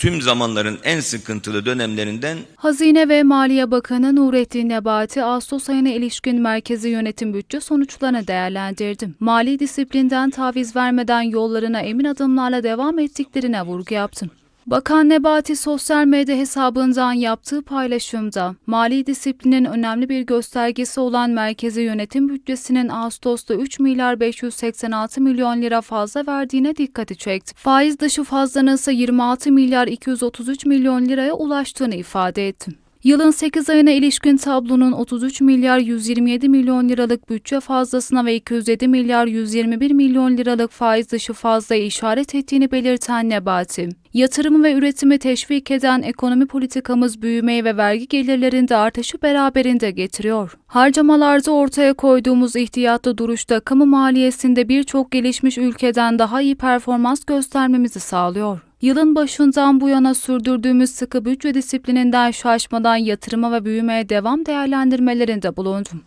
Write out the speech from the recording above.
tüm zamanların en sıkıntılı dönemlerinden Hazine ve Maliye Bakanı Nurettin Nebati, Ağustos ayına ilişkin merkezi yönetim bütçe sonuçlarını değerlendirdi. Mali disiplinden taviz vermeden yollarına emin adımlarla devam ettiklerine vurgu yaptı. Bakan Nebati sosyal medya hesabından yaptığı paylaşımda mali disiplinin önemli bir göstergesi olan merkezi yönetim bütçesinin Ağustos'ta 3 milyar 586 milyon lira fazla verdiğine dikkati çekti. Faiz dışı fazlanın ise 26 milyar 233 milyon liraya ulaştığını ifade etti. Yılın 8 ayına ilişkin tablonun 33 milyar 127 milyon liralık bütçe fazlasına ve 207 milyar 121 milyon liralık faiz dışı fazlaya işaret ettiğini belirten Nebati, yatırımı ve üretimi teşvik eden ekonomi politikamız büyümeyi ve vergi gelirlerinde artışı beraberinde getiriyor. Harcamalarda ortaya koyduğumuz ihtiyatlı duruşta kamu maliyesinde birçok gelişmiş ülkeden daha iyi performans göstermemizi sağlıyor. Yılın başından bu yana sürdürdüğümüz sıkı bütçe disiplininden şaşmadan yatırıma ve büyümeye devam değerlendirmelerinde bulundum.